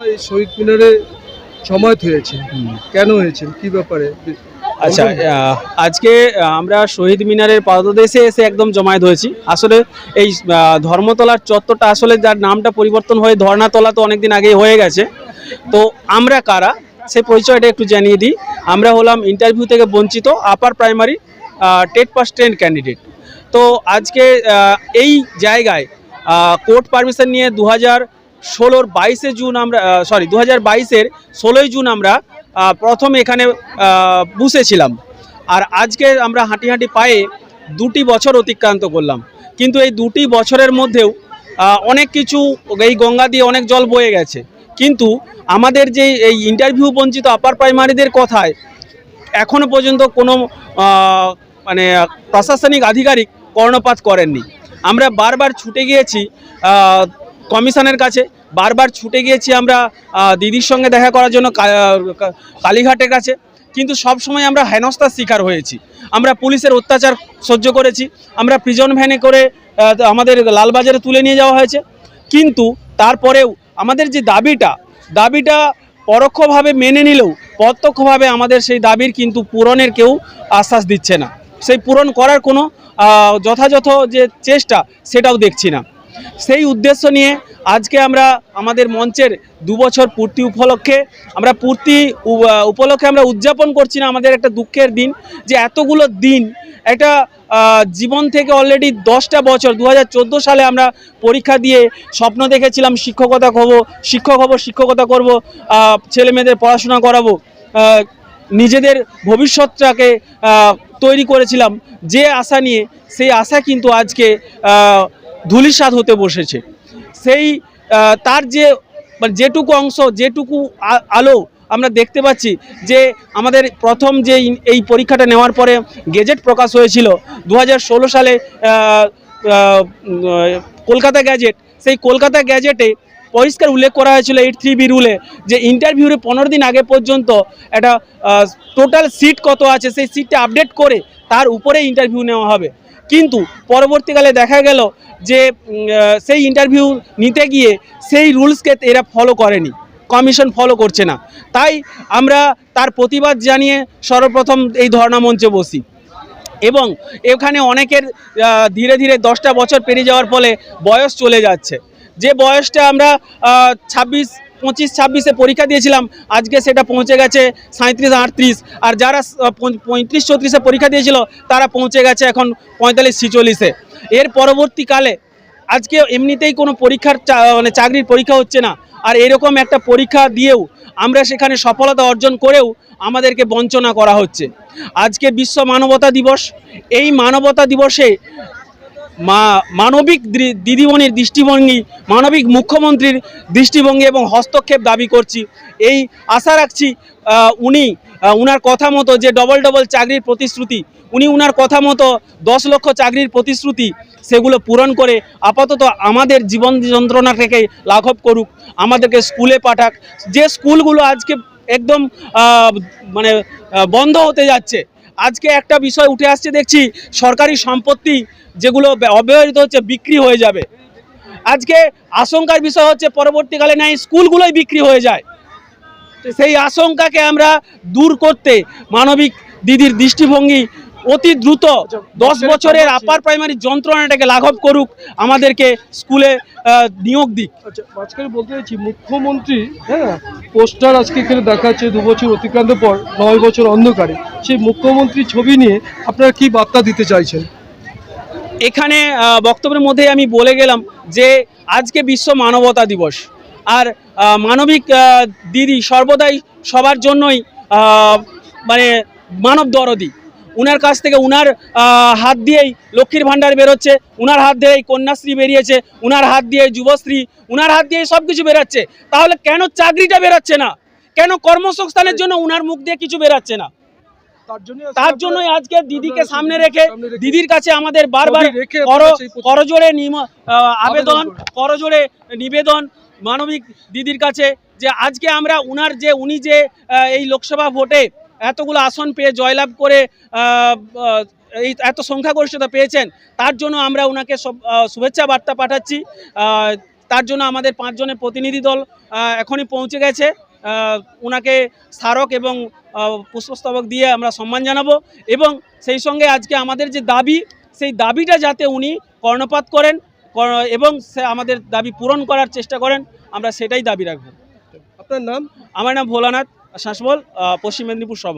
এই শহীদ মিনারে জমায়েত হয়েছে কেন হয়েছে? কি ব্যাপারে? আচ্ছা আজকে আমরা শহীদ মিনারের পাদদেশে এসে একদম জমায়েত হয়েছি। আসলে এই ধর্মতলার চত্বরটা আসলে যার নামটা পরিবর্তন হয়ে ধর্নাতলা তো অনেকদিন আগেই হয়ে গেছে। তো আমরা কারা? সে পরিচয়টা একটু জানিয়ে দিই। আমরা হলাম ইন্টারভিউ থেকে বঞ্চিত upper primary TET pass ten candidate তো আজকে এই জায়গায় কোর্ট পারমিশন নিয়ে দু হাজার ষোলোর বাইশে জুন আমরা সরি দু হাজার বাইশের ষোলোই জুন আমরা প্রথম এখানে বসেছিলাম। আর আজকে আমরা হাঁটি হাঁটি পায়ে দুটি বছর অতিক্রান্ত করলাম। কিন্তু এই দুটি বছরের মধ্যেও অনেক কিছু, এই গঙ্গা দিয়ে অনেক জল বয়ে গেছে। কিন্তু আমাদের যে এই ইন্টারভিউ বঞ্চিত আপার প্রাইমারিদের কথায় এখনও পর্যন্ত কোনো মানে প্রশাসনিক আধিকারিক কর্ণপাত করেননি। আমরা বারবার ছুটে গিয়েছি কমিশনের কাছে। বারবার ছুটে গিয়েছি আমরা দিদির সঙ্গে দেখা করার জন্য কালীঘাটের কাছে। কিন্তু সব সময় আমরা হেনস্থার শিকার হয়েছি। আমরা পুলিশের অত্যাচার সহ্য করেছি। আমরা প্রিজন ভ্যানে করে আমাদের লালবাজারে তুলে নিয়ে যাওয়া হয়েছে। কিন্তু তারপরেও আমাদের যে দাবিটা দাবিটা পরোক্ষভাবে মেনে নিলেও প্রত্যক্ষভাবে আমাদের সেই দাবির কিন্তু পূরণের কেউ আশ্বাস দিচ্ছে না। সেই পূরণ করার কোনো যথাযথ যে চেষ্টা, সেটাও দেখছি না। সেই উদ্দেশ্য নিয়ে আজকে আমরা আমাদের মঞ্চের দু বছর পূর্তি উপলক্ষে আমরা পূর্তি উপলক্ষে আমরা উদযাপন করছি না আমাদের একটা দুঃখের দিন যে এতগুলো দিন একটা জীবন থেকে অলরেডি দশটা বছর দু হাজার চোদ্দ সালে আমরা পরীক্ষা দিয়ে স্বপ্ন দেখেছিলাম শিক্ষকতা হব শিক্ষক হব শিক্ষকতা করব আহ, ছেলে মেয়েদের পড়াশোনা করাবো নিজেদের ভবিষ্যৎটাকে তৈরি করেছিলাম যে আশা নিয়ে সেই আশা কিন্তু আজকে আহ, ধূলিসাৎ হতে বসেছে। সেই তার যে মানে যেটুকু অংশ যেটুকু আলো আমরা দেখতে পাচ্ছি যে আমাদের প্রথম যে এই পরীক্ষাটা নেওয়ার পরে গেজেট প্রকাশ হয়েছিল দু হাজার ষোলো সালে কলকাতা গ্যাজেট। সেই কলকাতা গ্যাজেটে পরিষ্কার উল্লেখ করা হয়েছিল এইট থ্রি বি রুলে যে ইন্টারভিউর পনেরো দিন আগে পর্যন্ত একটা টোটাল সিট কত আছে সেই সিটটা আপডেট করে তার উপরে ইন্টারভিউ নেওয়া হবে। কিন্তু পরবর্তীকালে দেখা গেল যে সেই ইন্টারভিউ নিতে গিয়ে সেই রুলসকে এরা ফলো করেনি। কমিশন ফলো করছে না। তাই আমরা তার প্রতিবাদ জানিয়ে সর্বপ্রথম এই ধর্ণা মঞ্চে বসি। এবং এখানে অনেকের ধীরে ধীরে দশটা বছর পেরিয়ে যাওয়ার ফলে বয়স চলে যাচ্ছে। যে বয়সটা আমরা ছাব্বিশ পঁচিশ, ছাব্বিশে পরীক্ষা দিয়েছিলাম। আজকে সেটা পৌঁছে গেছে সাঁত্রিশ আটত্রিশ। আর যারা পঁয়ত্রিশ, চৌত্রিশে পরীক্ষা দিয়েছিল, তারা পৌঁছে গেছে এখন পঁয়তাল্লিশ, ছিচল্লিশে। এর পরবর্তীকালে আজকে এমনিতেই কোনো পরীক্ষার মানে চাকরির পরীক্ষা হচ্ছে না। আর এরকম একটা পরীক্ষা দিয়েও আমরা সেখানে সফলতা অর্জন করেও আমাদেরকে বঞ্চনা করা হচ্ছে। আজকে বিশ্ব মানবতা দিবস, এই মানবতা দিবসে মা মানবিক দিদিমণির দৃষ্টিভঙ্গি, মানবিক মুখ্যমন্ত্রীর দৃষ্টিভঙ্গি এবং হস্তক্ষেপ দাবি করছি। এই আশা রাখছি উনি উনার কথা মতো যে ডবল ডবল চাকরির প্রতিশ্রুতি, উনি উনার কথা মতো দশ লক্ষ চাকরির প্রতিশ্রুতি, সেগুলো পূরণ করে আপাতত আমাদের জীবন যন্ত্রণা থেকে লাঘব করুক, আমাদেরকে স্কুলে পাঠাক। যে স্কুলগুলো আজকে একদম মানে বন্ধ হতে যাচ্ছে আজকে একটা বিষয় উঠে আসছে দেখছি, সরকারি সম্পত্তি যেগুলো অব্যবহৃত হচ্ছে বিক্রি হয়ে যাবে। আজকে আশঙ্কার বিষয় হচ্ছে পরবর্তীকালে না স্কুলগুলোই বিক্রি হয়ে যায়। সেই আশঙ্কাকে আমরা দূর করতে মানবিক দিদির দৃষ্টিভঙ্গি অতি দ্রুত দশ বছরের আপার প্রাইমারি যন্ত্রণাটাকে লাঘব করুক, আমাদেরকে স্কুলে নিয়োগ দিক। আচ্ছা বলতে চাইছি, মুখ্যমন্ত্রী হ্যাঁ পোস্টার আজকে এখানে দেখাচ্ছে দু বছর অতিক্রান্ত পর নয় বছর অন্ধকারে। সেই মুখ্যমন্ত্রী ছবি নিয়ে আপনারা কি বার্তা দিতে চাইছেন? এখানে বক্তব্যের মধ্যে আমি বলে গেলাম যে আজকে বিশ্ব মানবতা দিবস। আর মানবিক দিদি সর্বদাই সবার জন্যই মানে মানব দরদি উনার কাছ থেকে উনার হাত দিয়েই লক্ষ্মীর ভাণ্ডার বেরোচ্ছে উনার হাত দিয়েই কন্যাশ্রী বেরিয়েছে উনার হাত দিয়ে যুবশ্রী উনার হাত দিয়েই সব কিছু বেরাচ্ছে। তাহলে কেন চাকরিটা বেরাচ্ছে না? কেন কর্মসংস্থানের জন্য উনার মুখ দিয়ে কিছু বেরাচ্ছে না? তার জন্য জন্যই আজকে দিদিকে সামনে রেখে দিদির কাছে আমাদের বারবার ছবি রেখে কর আপনারা সেই প্রতি- করজোড়ে আবেদন আবেদন করজোড়ে নিবেদন মানবিক দিদির কাছে যে আজকে আমরা উনার যে উনি যে এই লোকসভা ভোটে এতগুলো আসন পেয়ে জয়লাভ করে এই এত সংখ্যাগরিষ্ঠতা পেয়েছেন তার জন্য আমরা ওনাকে সব শুভেচ্ছা বার্তা পাঠাচ্ছি। তার জন্য আমাদের পাঁচজনের প্রতিনিধি দল এখনই পৌঁছে গেছে। ওনাকে স্মারক এবং পুষ্পস্তবক দিয়ে আমরা সম্মান জানাব এবং সেই সঙ্গে আজকে আমাদের যে দাবি সেই দাবিটা যাতে উনি কর্ণপাত করেন এবং সে আমাদের দাবি পূরণ করার চেষ্টা করেন আমরা সেটাই দাবি রাখব। আপনার নাম? আমার নাম ভোলানাথ। শাসমল পশ্চিম মেদিনীপুর সব